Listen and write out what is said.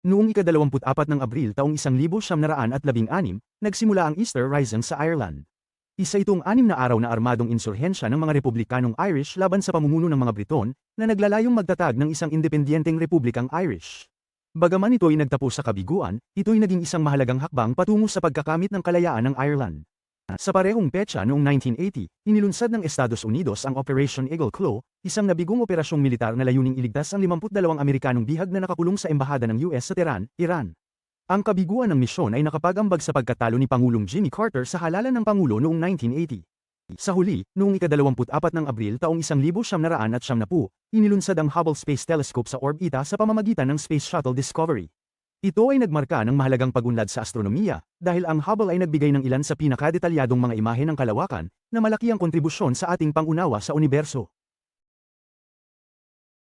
Noong ika-24 ng Abril taong 1916, nagsimula ang Easter Rising sa Ireland. Isa itong anim na araw na armadong insurhensya ng mga Republikanong Irish laban sa pamumuno ng mga Briton, na naglalayong magtatag ng isang independyenteng Republikang Irish. Bagaman ito'y nagtapos sa kabiguan, ito'y naging isang mahalagang hakbang patungo sa pagkakamit ng kalayaan ng Ireland. Sa parehong petsa noong 1980, inilunsad ng Estados Unidos ang Operation Eagle Claw, isang nabigong operasyong militar na layuning iligtas ang 52 Amerikanong bihag na nakakulong sa embahada ng US sa Tehran, Iran. Ang kabiguan ng misyon ay nakapagambag sa pagkatalo ni Pangulong Jimmy Carter sa halalan ng Pangulo noong 1980. Sa huli, noong ika-24 ng Abril taong 1970, inilunsad ang Hubble Space Telescope sa orbita sa pamamagitan ng Space Shuttle Discovery. Ito ay nagmarka ng mahalagang pagunlad sa astronomiya, dahil ang Hubble ay nagbigay ng ilan sa pinakadetalyadong mga imahe ng kalawakan, na malaki ang kontribusyon sa ating pangunawa sa universo.